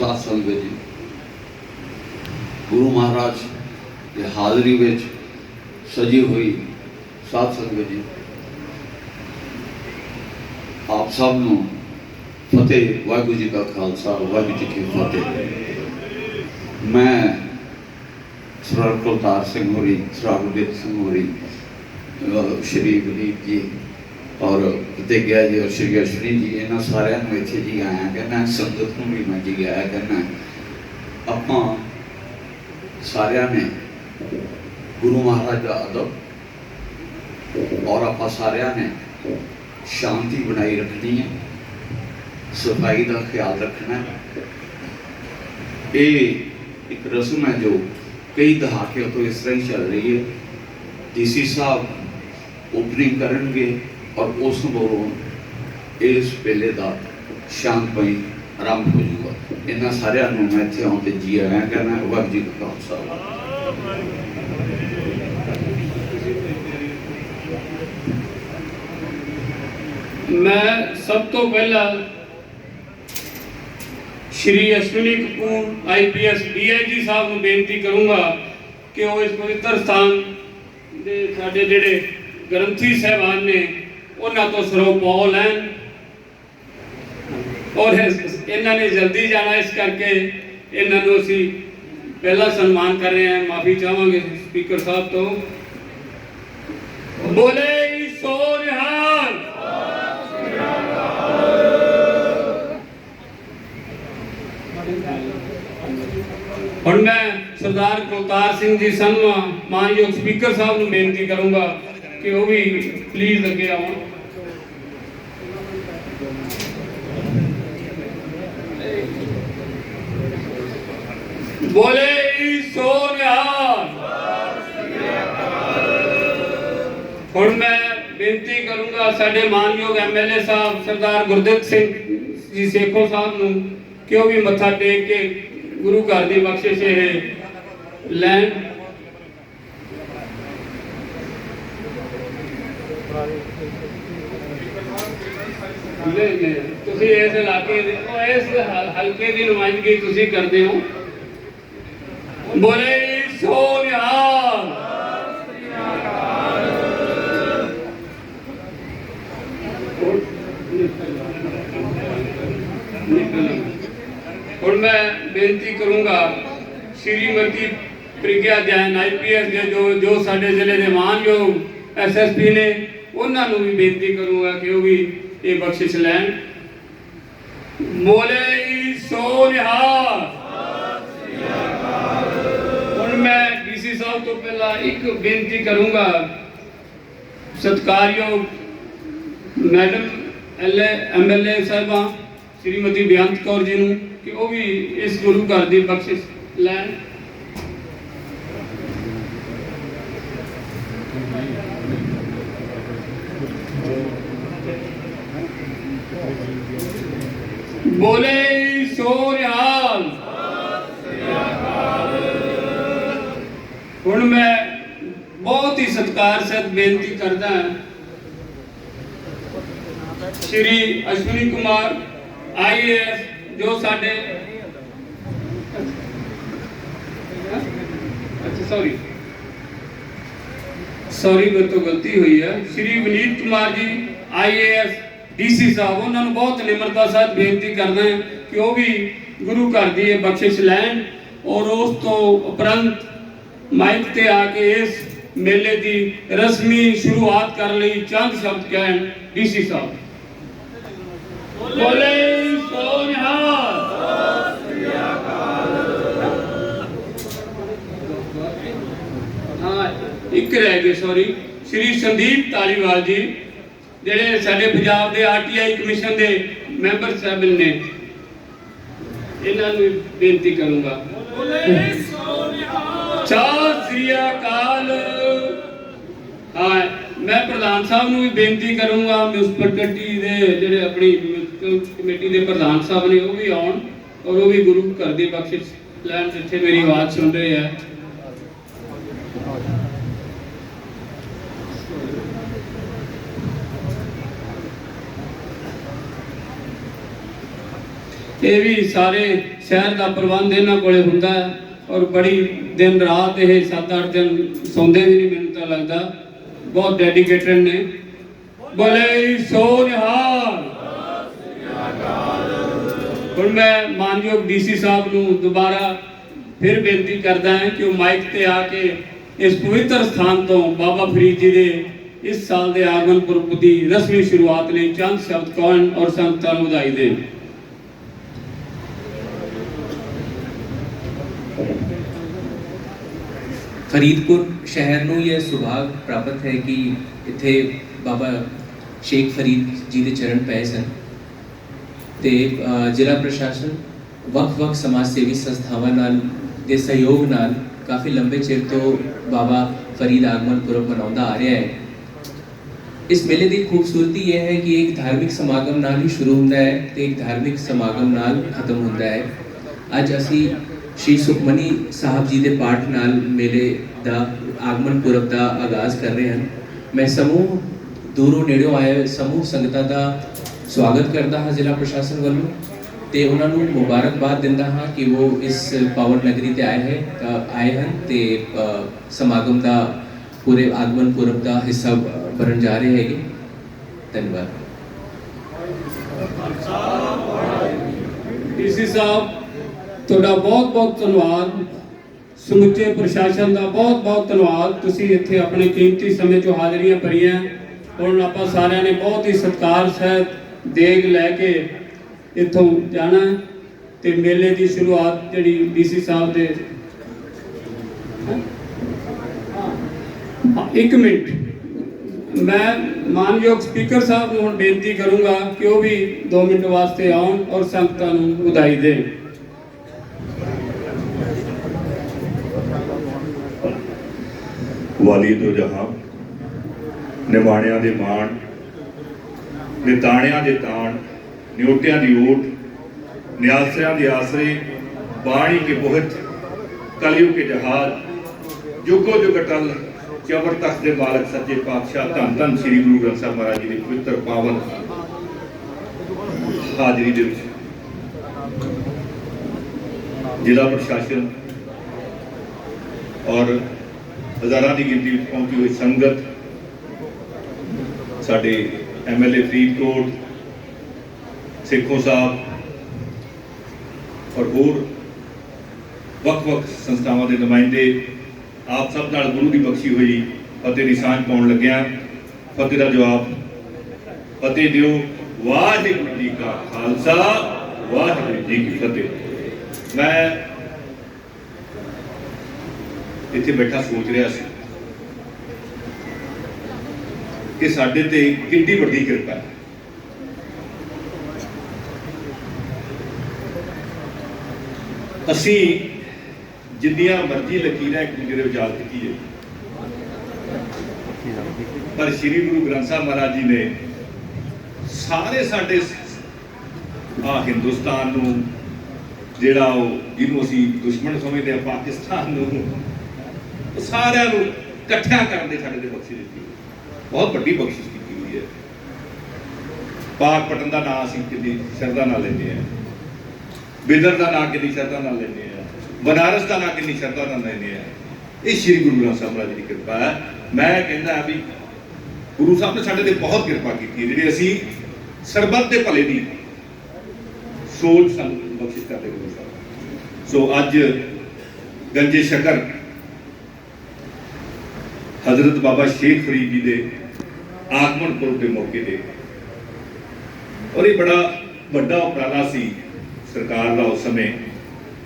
ਸਾਧ ਸੰਗਤ ਜੀ ਗੁਰੂ ਮਹਾਰਾਜ ਦੇ ਹਾਜ਼ਰੀ ਵਿੱਚ ਸਜੀ ਹੋਈ ਸਾਧ ਸੰਗਤ ਜੀ। ਆਪ ਸਭ ਨੂੰ ਫਤਿਹ, ਵਾਹਿਗੁਰੂ ਜੀ ਕਾ ਖਾਲਸਾ, ਵਾਹਿਗੁਰੂ ਜੀ ਕੀ ਫਤਿਹ। ਮੈਂ ਸਰਦਾਰ ਕੁਲਤਾਰ ਸਿੰਘ ਹੋਰੀ, ਸਰਦਾਰ ਗੁਰਦੀਪ ਸਿੰਘ ਹੋਰੀ ਸ਼੍ਰੀ ਗੁਰਦੀਪ ਜੀ ਔਰ ਕਿਤੇ ਗਿਆ ਜੀ, ਔਰ ਸ਼੍ਰੀ ਅਸ਼ਵਨੀ ਜੀ, ਇਹਨਾਂ ਸਾਰਿਆਂ ਨੂੰ ਇੱਥੇ ਜੀ ਆਇਆ, ਕਹਿੰਦਾ ਸੰਗਤ ਨੂੰ ਵੀ ਮੈਂ ਜੀ ਆਇਆ, ਕਹਿੰਦਾ ਆਪਾਂ ਸਾਰਿਆਂ ਨੇ ਗੁਰੂ ਮਹਾਰਾਜ ਦਾ ਅਦਬ ਔਰ ਆਪਾਂ ਸਾਰਿਆਂ ਨੇ ਸ਼ਾਂਤੀ ਬਣਾਈ ਰੱਖਣੀ ਹੈ, ਸਫ਼ਾਈ ਦਾ ਖਿਆਲ ਰੱਖਣਾ ਹੈ। ਇਹ ਇੱਕ ਰਸਮ ਹੈ ਜੋ ਕਈ ਦਹਾਕਿਆਂ ਤੋਂ ਇਸ ਤਰ੍ਹਾਂ ਹੀ ਚੱਲ ਰਹੀ ਹੈ। ਡੀਸੀ ਸਾਹਿਬ ਓਪਨਿੰਗ ਕਰਨਗੇ। ਔਰ ਉਸ ਮਗਰੋਂ ਇਸ ਵੇਲੇ ਦਾ ਸ਼ਾਂਤਮਈ ਆਰੰਭ ਹੋ ਜਾਊਗਾ। ਇਹਨਾਂ ਸਾਰਿਆਂ ਨੂੰ ਮੈਂ ਇੱਥੇ ਆਉਣ ਤੇ ਜੀ ਆਇਆਂ ਕਰਨਾ ਵਾਹਿਗੁਰੂ ਜੀ ਕਾ ਖਾਲਸਾ। ਮੈਂ ਸਭ ਤੋਂ ਪਹਿਲਾਂ ਸ਼੍ਰੀ ਅਸ਼ਵਨੀ ਕਪੂਰ ਆਈਪੀਐਸ ਡੀਆਈਜੀ ਸਾਹਿਬ ਨੂੰ ਬੇਨਤੀ ਕਰੂੰਗਾ ਕਿ ਉਹ ਇਸ ਪਵਿੱਤਰ ਸਥਾਨ ਦੇ ਸਾਡੇ ਜਿਹੜੇ ਗ੍ਰੰਥੀ ਸਹਿਬਾਨ ਨੇ ਉਹਨਾਂ ਤੋਂ ਸਰੋਪਾਉ ਲੈਣ। ਔਰ ਇਸ- ਇਹਨਾਂ ਨੇ ਜਲਦੀ ਜਾਣਾ, ਇਸ ਕਰਕੇ ਇਹਨਾਂ ਨੂੰ ਅਸੀਂ ਪਹਿਲਾ ਸਨਮਾਨ ਕਰ ਰਹੇ ਹਾਂ। ਮਾਫੀ ਚਾਹਾਂਗੇ ਸਪੀਕਰ ਸਾਹਿਬ ਤੋਂ। ਬੋਲੇ ਸੋ ਨਿਹਾਲ ਹੁਣ ਮੈਂ ਸਰਦਾਰ ਕੁਲਤਾਰ ਸਿੰਘ ਜੀ ਸੰਧਵਾ ਮਾਨਯੋਗ ਸਪੀਕਰ ਸਾਹਿਬ ਨੂੰ ਬੇਨਤੀ ਕਰੂੰਗਾ ਕਿ ਉਹ ਵੀ ਪਲੀਜ਼ ਅੱਗੇ ਆਉਣ। ਬੋਲੇ ਸੋ ਹੁਣ ਮੈਂ ਬੇਨਤੀ ਕਰੂੰਗਾ ਸਾਡੇ ਮਾਨਯੋਗ ਐਮਐਲਏ ਸਾਹਿਬ ਸਰਦਾਰ ਗੁਰਦਿੱਤ ਸਿੰਘ ਜੀ ਸੇਖੋ ਸਾਹਿਬ ਨੂੰ ਕਿ ਉਹ ਵੀ ਮੱਥਾ ਟੇਕ ਕੇ ਗੁਰੂ ਘਰ ਦੀ ਬਖਸ਼ਿਸ਼ ਇਹ ਲੈਣ। ਤੁਸੀਂ ਇਸ ਇਲਾਕੇ ਦੇ ਇਸ ਹਲਕੇ ਦੀ ਨੁਮਾਇੰਦਗੀ ਤੁਸੀਂ ਕਰਦੇ ਹੋ। ਬੋਲੇ ਸੋ ਹੁਣ ਮੈਂ ਬੇਨਤੀ ਕਰੂੰਗਾ ਸ਼੍ਰੀਮਤੀ ਪ੍ਰਿਗਿਆ ਜੈਨ ਆਈਪੀਐਸ ਦੇ ਜੋ ਜੋ ਸਾਡੇ ਜ਼ਿਲ੍ਹੇ ਦੇ ਮਾਨਯੋਗ ਐਸਐਸਪੀ ਨੇ, ਉਹਨਾਂ ਨੂੰ ਵੀ ਬੇਨਤੀ ਕਰੂੰਗਾ ਕਿ ਉਹ ਵੀ ਇਹ ਬਖਸ਼ਿਸ਼ ਲੈਣ। ਬੋਲੇ ਸੋ ਨਿਹਾਲ ਮੈਂ ਸਾਹਿਬ ਤੋਂ ਪਹਿਲਾਂ ਇੱਕ ਬੇਨਤੀ ਕਰੂੰਗਾ। ਸਤਿਕਾਰਯੋਗ ਮੈਡਮ ਐਲਏ ਐਮਐਲਏ ਸਾਹਿਬਾਂ, ਸ਼੍ਰੀਮਤੀ ਬੇਅੰਤ ਕੌਰ ਜੀ ਨੂੰ ਕਿ ਉਹ ਵੀ ਇਸ ਗੁਰੂ ਘਰ ਦੀ ਬਖਸ਼ਿਸ਼ ਲੈਣ। ਬੋਲੇ ਸੋ ਨਿਹਾਲ ਹੁਣ ਮੈਂ ਬਹੁਤ ਹੀ ਸਤਿਕਾਰ ਬੇਨਤੀ ਕਰਦਾ ਹਾਂ। ਸ਼੍ਰੀ ਅਸ਼ਵਨੀ ਕੁਮਾਰ ਆਈਏਐਸ ਜੋ ਸਾਡੇ ਅੱਛਾ ਸੌਰੀ ਸੌਰੀ ਮੇਰੇ ਤੋਂ ਗਲਤੀ ਹੋਈ ਹੈ ਸ਼੍ਰੀ ਵਿਨੀਤ ਕੁਮਾਰ ਜੀ ਆਈਏਐਸ ਡੀਸੀ ਸਾਹਿਬ, ਉਹਨਾਂ ਨੂੰ ਬਹੁਤ ਨਿਮਰਤਾ ਸਹਿਤ ਬੇਨਤੀ ਕਰਦਾ ਹਾਂ ਕਿ ਉਹ ਵੀ ਗੁਰੂ ਘਰ ਦੀ ਇਹ ਬਖਸ਼ਿਸ਼ ਲੈਣ ਔਰ ਉਸ ਤੋਂ ਉਪਰੰਤ ਮਾਈਕ ਤੇ ਆ ਕੇ ਇਸ ਮੇਲੇ ਦੀ ਰਸਮੀ ਸ਼ੁਰੂਆਤ ਕਰਨ ਲਈ ਚੰਦ ਸ਼ਬਦ ਕਹਿਣ ਡੀਸੀ ਸਾਹਿਬ। ਬੋਲੇ ਸੋ ਨਿਹਾਲ ਇੱਕ ਰਹਿ ਗਏ ਸੌਰੀ ਸ਼੍ਰੀ ਸੰਦੀਪ ਤਾਲੀਵਾਲ ਜੀ ਜਿਹੜੇ ਸਾਡੇ ਪੰਜਾਬ ਦੇ ਆਰਟੀਆਈ ਕਮਿਸ਼ਨ ਦੇ ਮੈਂਬਰ ਸਾਹਿਬ ਨੇ। ਇਹਨਾਂ ਨੂੰ ਬੇਨਤੀ ਕਰੂੰਗਾ। ਸਤਿ ਸ੍ਰੀ ਅਕਾਲ। ਹਾਂ, ਮੈਂ ਪ੍ਰਧਾਨ ਸਾਹਿਬ ਨੂੰ ਵੀ ਬੇਨਤੀ ਕਰੂੰਗਾ ਮਿਊਨਿਸਪਲ ਦੇ ਜਿਹੜੇ ਆਪਣੀ ਕਮੇਟੀ ਦੇ ਪ੍ਰਧਾਨ ਸਾਹਿਬ ਨੇ, ਉਹ ਵੀ ਆਉਣ ਔਰ ਉਹ ਵੀ ਗੁਰੂ ਘਰ ਦੀ ਬਖਸ਼ਿਸ਼ ਲੈਣ, ਜਿੱਥੇ ਮੇਰੀ ਆਵਾਜ਼ ਸੁਣ ਰਹੇ ਆ। ਇਹ ਵੀ ਸਾਰੇ ਸ਼ਹਿਰ ਦਾ ਪ੍ਰਬੰਧ ਇਹਨਾਂ ਕੋਲੇ ਹੁੰਦਾ ਹੈ ਔਰ ਬੜੀ ਦਿਨ ਰਾਤ ਇਹ 7-8 ਦਿਨ ਸੌਂਦੇ ਵੀ ਨਹੀਂ, ਮੈਨੂੰ ਤਾਂ ਲੱਗਦਾ। ਬਹੁਤ ਡੈਡੀਕੇਟਡ ਨੇ। ਬੋਲੇ ਸੋ ਹੁਣ ਮੈਂ ਮਾਨਯੋਗ ਡੀਸੀ ਸਾਹਿਬ ਨੂੰ ਦੁਬਾਰਾ ਫਿਰ ਬੇਨਤੀ ਕਰਦਾ ਹਾਂ ਕਿ ਉਹ ਮਾਈਕ ਤੇ ਆ ਕੇ ਇਸ ਪਵਿੱਤਰ ਸਥਾਨ ਤੋਂ ਬਾਬਾ ਫਰੀਦ ਜੀ ਦੇ ਇਸ ਸਾਲ ਦੇ ਆਗਮਨ ਪੁਰਬ ਦੀ ਰਸਮੀ ਸ਼ੁਰੂਆਤ ਲਈ ਚੰਦ ਸ਼ਬਦ ਕੌਣ ਔਰ ਸੰਤਾਂ ਨੂੰ ਵਧਾਈ ਦੇ ਫਰੀਦਕੋਟ ਸ਼ਹਿਰ ਨੂੰ ਇਹ ਸੁਭਾਗ ਪ੍ਰਾਪਤ ਹੈ ਕਿ ਇੱਥੇ ਬਾਬਾ ਸ਼ੇਖ ਫਰੀਦ ਜੀ ਦੇ ਚਰਨ ਪਏ ਸਨ ਤੇ ਜ਼ਿਲ੍ਹਾ ਪ੍ਰਸ਼ਾਸਨ ਵੱਖ-ਵੱਖ ਸਮਾਜ ਸੇਵੀ ਸੰਸਥਾਵਾਂ ਨਾਲ ਦੇ ਸਹਿਯੋਗ ਨਾਲ ਕਾਫੀ ਲੰਬੇ ਚਿਰ ਤੋਂ ਬਾਬਾ ਫਰੀਦ ਆਗਮਨ ਪੁਰਬ ਮਨਾਉਂਦਾ ਆ ਰਿਹਾ ਹੈ। ਇਸ ਮੇਲੇ ਦੀ ਖੂਬਸੂਰਤੀ ਇਹ ਹੈ ਕਿ ਇੱਕ ਧਾਰਮਿਕ ਸਮਾਗਮ ਨਾਲ ਹੀ ਸ਼ੁਰੂ ਹੁੰਦਾ ਹੈ ਤੇ ਇੱਕ ਧਾਰਮਿਕ ਸਮਾਗਮ ਨਾਲ ਖਤਮ ਹੁੰਦਾ ਹੈ। ਅੱਜ ਅਸੀਂ ਸ਼੍ਰੀ ਸੁਖਮਨੀ ਸਾਹਿਬ ਜੀ ਦੇ ਪਾਠ ਨਾਲ ਮੇਲੇ ਦਾ ਆਗਮਨ ਪੁਰਬ ਦਾ ਆਗਾਜ਼ ਕਰ ਰਹੇ ਹਨ। ਮੈਂ ਸਮੂਹ ਦੂਰੋਂ ਨੇੜਿਓਂ ਆਏ ਸਮੂਹ ਸੰਗਤਾਂ ਦਾ ਸਵਾਗਤ ਕਰਦਾ ਹਾਂ ਜ਼ਿਲ੍ਹਾ ਪ੍ਰਸ਼ਾਸਨ ਵੱਲੋਂ ਤੇ ਉਹਨਾਂ ਨੂੰ ਮੁਬਾਰਕਬਾਦ ਦਿੰਦਾ ਹਾਂ ਕਿ ਉਹ ਇਸ ਪਾਵਨ ਨਗਰੀ ਤੇ ਆਏ ਹੈ ਆਏ ਹਨ ਤੇ ਸਮਾਗਮ ਦਾ ਪੂਰੇ ਆਗਮਨ ਪੁਰਬ ਦਾ ਹਿੱਸਾ ਬਣਨ ਜਾ ਰਹੇ ਹੈਗੇ। ਧੰਨਵਾਦ। ਡੀਸੀ ਸਾਹਿਬ ਤੁਹਾਡਾ ਬਹੁਤ ਬਹੁਤ ਧੰਨਵਾਦ। ਸਮੁੱਚੇ ਪ੍ਰਸ਼ਾਸਨ ਦਾ ਬਹੁਤ ਬਹੁਤ ਧੰਨਵਾਦ। ਤੁਸੀਂ ਇੱਥੇ ਆਪਣੇ ਕੀਮਤੀ ਸਮੇਂ ਚੋਂ ਹਾਜ਼ਰੀਆਂ ਭਰੀਆਂ। ਹੁਣ ਆਪਾਂ ਸਾਰਿਆਂ ਨੇ ਬਹੁਤ ਹੀ ਸਤਿਕਾਰ, ਸਹਿਤ, ਦੇਗ ਲੈ ਕੇ ਇੱਥੋਂ ਜਾਣਾ। ਹੈ ਤੇ ਮੇਲੇ ਦੀ ਸ਼ੁਰੂਆਤ ਜਿਹੜੀ ਡੀਸੀ ਸਾਹਿਬ ਦੇ ਇੱਕ ਮਿੰਟ। ਮੈਂ ਮਾਨਯੋਗ ਸਪੀਕਰ ਸਾਹਿਬ ਨੂੰ ਹੁਣ ਬੇਨਤੀ ਕਰੂੰਗਾ ਕਿ ਉਹ ਵੀ 2 ਮਿੰਟ ਵਾਸਤੇ ਆਉਣ ਔਰ ਸੰਗਤਾਂ ਨੂੰ ਵਧਾਈ ਦੇਣ। ਵਾਲੀ ਦੋ ਜਹਾਂ ਨਿਮਾਣਿਆਂ ਦੇ ਮਾਣ, ਨਿਤਾਣਿਆਂ ਦੇ ਤਾਣ, ਨਿਉਟਿਆਂ ਦੀ ਓਟ ਨਿਆਸਰਿਆਂ ਦੇ ਆਸਰੇ, ਬਾਣੀ ਕੇ ਬੋਹਤ, ਕਲਯੁਗ ਕੇ ਜਹਾਜ਼, ਜੁਗੋ ਜੁਗ ਅਟਲ, ਚਵਰ ਤਖਤ ਦੇ ਮਾਲਕ ਸੱਚੇ ਪਾਤਸ਼ਾਹ ਧੰਨ ਧੰਨ ਸ੍ਰੀ ਗੁਰੂ ਗ੍ਰੰਥ ਸਾਹਿਬ ਮਹਾਰਾਜ ਜੀ ਦੇ ਪਵਿੱਤਰ ਪਾਵਨ ਹਾਜ਼ਰੀ ਦੇ ਵਿੱਚ। ਜ਼ਿਲ੍ਹਾ ਪ੍ਰਸ਼ਾਸਨ ਔਰ ਹਜ਼ਾਰਾਂ ਦੀ ਗਿਣਤੀ ਵਿੱਚ ਪਹੁੰਚੀ ਹੋਈ ਸੰਗਤ, ਸਾਡੇ ਐਮਐਲਏ ਫਰੀਦਕੋਟ ਸੇਖੋਂ ਸਾਹਿਬ ਔਰ ਹੋਰ ਵੱਖ-ਵੱਖ ਸੰਸਥਾਵਾਂ ਦੇ ਨੁਮਾਇੰਦੇ, ਆਪ ਸਭ ਨਾਲ ਗੁਰੂ ਦੀ ਬਖਸ਼ੀ ਹੋਈ, ਫਤਿਹ ਦੀ ਸਾਂਝ ਪਾਉਣ ਲੱਗਿਆ, ਫਤਿਹ ਦਾ ਜਵਾਬ, ਫਤਿਹ ਦਿਓ ਵਾਹਿਗੁਰੂ ਜੀ ਕਾ ਖਾਲਸਾ, ਵਾਹਿਗੁਰੂ ਜੀ ਕੀ ਫਤਿਹ। ਮੈਂ ਇੱਥੇ ਬੈਠਾ ਸੋਚ ਰਿਹਾ ਸੀ ਕਿ ਸਾਡੇ ਤੇ ਕਿੰਨੀ ਵੱਡੀ ਕਿਰਪਾ ਹੈ। ਅਸੀਂ ਜਿੰਨੀਆਂ ਮਰਜ਼ੀ ਲਕੀਰਾਂ ਇੱਕ ਦੂਜੇ ਦੇ ਵਿਚਾਰ ਕੀਤੀਏ ਪਰ ਸ੍ਰੀ ਗੁਰੂ ਗ੍ਰੰਥ ਸਾਹਿਬ ਮਹਾਰਾਜ ਜੀ ਨੇ ਸਾਰੇ ਸਾਡੇ ਆ ਹਿੰਦੁਸਤਾਨ ਨੂੰ, ਜਿਹੜਾ ਉਹ ਜਿਹਨੂੰ ਅਸੀਂ ਦੁਸ਼ਮਣ ਸਮਝਦੇ ਆ ਪਾਕਿਸਤਾਨ ਨੂੰ ਉਹ ਸਾਰਿਆਂ ਨੂੰ ਇਕੱਠਿਆਂ ਕਰਨ ਦੇ ਸਾਡੇ ਦੇ ਬਖਸ਼ਿਸ਼ ਦਿੱਤੀ ਬਹੁਤ ਵੱਡੀ ਬਖਸ਼ਿਸ਼ ਕੀਤੀ ਹੋਈ ਹੈ। ਪਾਕ ਪਟਨ ਦਾ ਨਾਂ ਅਸੀਂ ਕਿੰਨੀ ਸ਼ਰਧਾ ਨਾਲ ਲੈਂਦੇ ਆ ਬਿਦਰ ਦਾ ਨਾਂ ਕਿੰਨੀ ਸ਼ਰਧਾ ਨਾਲ ਲੈਂਦੇ ਆ ਬਨਾਰਸ ਦਾ ਨਾਂ ਕਿੰਨੀ ਸ਼ਰਧਾ ਨਾਲ ਲੈਂਦੇ ਆ ਇਹ ਸ੍ਰੀ ਗੁਰੂ ਗ੍ਰੰਥ ਸਾਹਿਬ ਮਹਾਰਾਜ ਜੀ ਦੀ ਕਿਰਪਾ ਹੈ। ਮੈਂ ਕਹਿੰਦਾ ਵੀ ਗੁਰੂ ਸਾਹਿਬ ਨੇ ਸਾਡੇ ਤੇ ਬਹੁਤ ਕਿਰਪਾ ਕੀਤੀ ਹੈ। ਜਿਹੜੀ ਅਸੀਂ ਸਰਬੱਤ ਦੇ ਭਲੇ ਦੀ ਸੋਚ ਸਾਨੂੰ ਬਖਸ਼ਿਸ਼ ਕਰਦੇ ਗੁਰੂ ਸਾਹਿਬ। ਸੋ ਅੱਜ ਗੰਜੇ ਸ਼ਕਰ ਹਜ਼ਰਤ ਬਾਬਾ ਸ਼ੇਖ ਫਰੀਦ ਜੀ ਦੇ ਆਗਮਨ ਪੁਰਬ ਦੇ ਮੌਕੇ ਤੇ। ਔਰ ਇਹ ਬੜਾ ਵੱਡਾ ਉਪਰਾਲਾ ਸੀ ਸਰਕਾਰ ਦਾ ਉਸ ਸਮੇਂ।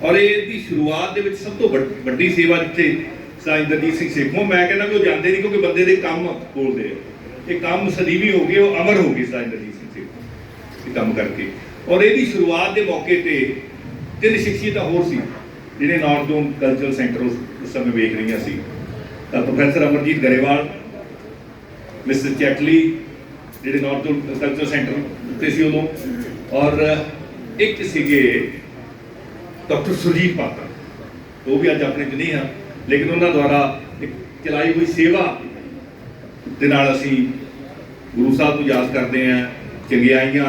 ਔਰ ਇਹ ਦੀ ਸ਼ੁਰੂਆਤ ਦੇ ਵਿੱਚ ਸਭ ਤੋਂ ਵੱਡੀ ਸੇਵਾ ਜਿੱਥੇ ਸਾਈਂ ਸਿੰਘ ਸੇਖੋਂ ਮੈਂ ਕਹਿੰਦਾ ਵੀ ਉਹ ਜਾਂਦੇ ਨਹੀਂ ਕਿਉਂਕਿ ਬੰਦੇ ਦੇ ਕੰਮ ਬੋਲਦੇ ਆ। ਇਹ ਕੰਮ ਸਦੀਵੀ ਹੋ ਗਏ, ਉਹ ਅਮਰ ਹੋ ਗਏ ਸਾਈਂ ਇੰਦਰਜੀਤ ਸਿੰਘ ਸੇਖੋਂ ਇਹ ਕੰਮ ਕਰਕੇ। ਔਰ ਇਹਦੀ ਸ਼ੁਰੂਆਤ ਦੇ ਮੌਕੇ ਤੇ ਤਿੰਨ ਸ਼ਖਸੀਅਤਾਂ ਹੋਰ ਸੀ ਜਿਹੜੇ ਨਾਰਥ ਜ਼ੋਨ ਕਲਚਰਲ ਸੈਂਟਰ ਉਸ ਸਮੇਂ ਵੇਖ ਰਹੀਆਂ ਸੀ। ਤਾਂ ਪ੍ਰੋਫੈਸਰ ਅਮਰਜੀਤ ਗਰੇਵਾਲ, ਮਿਸਟਰ ਚੈਟਲੀ, ਜਿਹੜੇ ਨਾਰਥ ਕਲਚਰ ਸੈਂਟਰ ਉੱਤੇ ਸੀ ਉਦੋਂ, ਔਰ ਇੱਕ ਸੀਗੇ ਡਾਕਟਰ ਸੁਰਜੀਤ ਪਾਤਰ। ਉਹ ਵੀ ਅੱਜ ਆਪਣੇ ਚ ਨਹੀਂ ਹਨ ਲੇਕਿਨ ਉਹਨਾਂ ਦੁਆਰਾ ਇੱਕ ਚਲਾਈ ਹੋਈ ਸੇਵਾ ਦੇ ਨਾਲ ਅਸੀਂ ਗੁਰੂ ਸਾਹਿਬ ਨੂੰ ਯਾਦ ਕਰਦੇ ਹਾਂ ਚੰਗਿਆਈਆਂ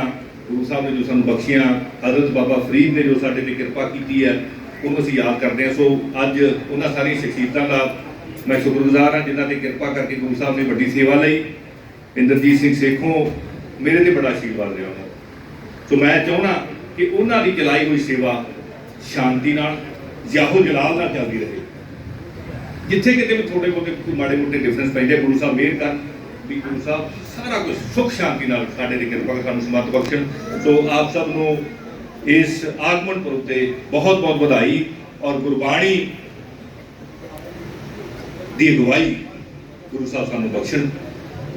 ਗੁਰੂ ਸਾਹਿਬ ਨੇ ਜੋ ਸਾਨੂੰ ਬਖਸ਼ੀਆਂ, ਹਜ਼ਰਤ ਬਾਬਾ ਫਰੀਦ ਨੇ ਜੋ ਸਾਡੇ ਤੇ ਕਿਰਪਾ ਕੀਤੀ ਹੈ, ਉਹਨੂੰ ਅਸੀਂ ਯਾਦ ਕਰਦੇ ਹਾਂ। ਸੋ ਅੱਜ ਉਹਨਾਂ ਸਾਰੀਆਂ ਸ਼ਖਸੀਅਤਾਂ ਦਾ ਮੈਂ ਸ਼ੁਕਰਗੁਜ਼ਾਰ ਹਾਂ ਜਿਨ੍ਹਾਂ ਦੀ ਕਿਰਪਾ ਕਰਕੇ ਗੁਰੂ ਸਾਹਿਬ ਨੇ ਵੱਡੀ ਸੇਵਾ ਲਈ। ਇੰਦਰਜੀਤ ਸਿੰਘ ਸੇਖੋਂ ਮੇਰੇ ਤੇ ਬੜਾ ਆਸ਼ੀਰਵਾਦ ਰਿਹਾ ਉਹਨਾਂ ਦਾ। ਸੋ ਮੈਂ ਚਾਹੁੰਦਾ ਕਿ ਉਹਨਾਂ ਦੀ ਚਲਾਈ ਹੋਈ ਸੇਵਾ ਸ਼ਾਂਤੀ ਨਾਲ ਜਾਹੋ ਜਲਾਲ ਨਾਲ ਚੱਲਦੀ ਰਹੇ। ਜਿੱਥੇ ਕਿਤੇ ਵੀ ਥੋੜੇ ਬਹੁਤੇ ਮਾੜੇ ਮੋਟੇ ਡਿਫਰੈਂਸ ਪੈਂਦੇ ਗੁਰੂ ਸਾਹਿਬ ਮਿਹਰ ਕਰਨ ਵੀ ਗੁਰੂ ਸਾਹਿਬ ਸਾਰਾ ਕੁਝ ਸੁਖ ਸ਼ਾਂਤੀ ਨਾਲ ਸਾਡੇ ਤੇ ਕਿਰਪਾ ਕਰ, ਸਾਨੂੰ ਸਮਰਥ ਬਖਸ਼ਣ। ਸੋ ਆਪ ਸਭ ਨੂੰ ਇਸ ਆਗਮਨ ਪੁਰਬ ਤੇ ਬਹੁਤ ਬਹੁਤ ਵਧਾਈ ਔਰ ਗੁਰਬਾਣੀ ਦੀ ਅਗਵਾਈ ਗੁਰੂ ਸਾਹਿਬ ਸਾਨੂੰ ਬਖਸ਼ਣ,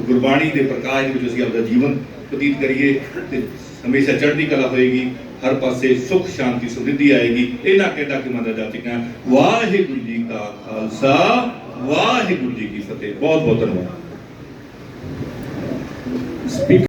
ਗੁਰਬਾਣੀ ਦੇ ਪ੍ਰਕਾਸ਼ ਦੇ ਵਿੱਚ ਅਸੀਂ ਆਪਦਾ ਜੀਵਨ ਬਤੀਤ ਕਰੀਏ ਤੇ ਹਮੇਸ਼ਾ ਚੜ੍ਹਦੀ ਕਲਾ ਹੋਏਗੀ, ਹਰ ਪਾਸੇ ਸੁਖ, ਸ਼ਾਂਤੀ, ਸਮਰਿੱਧੀ ਆਏਗੀ। ਇਹਨਾਂ ਕਹਿੰਦਾ ਕਿ ਮੰਦਾ ਜਾ ਚੁੱਕਾ ਵਾਹਿਗੁਰੂ ਜੀ ਕਾ ਖਾਲਸਾ, ਵਾਹਿਗੁਰੂ ਜੀ ਕੀ ਫਤਿਹ। ਬਹੁਤ ਬਹੁਤ ਧੰਨਵਾਦ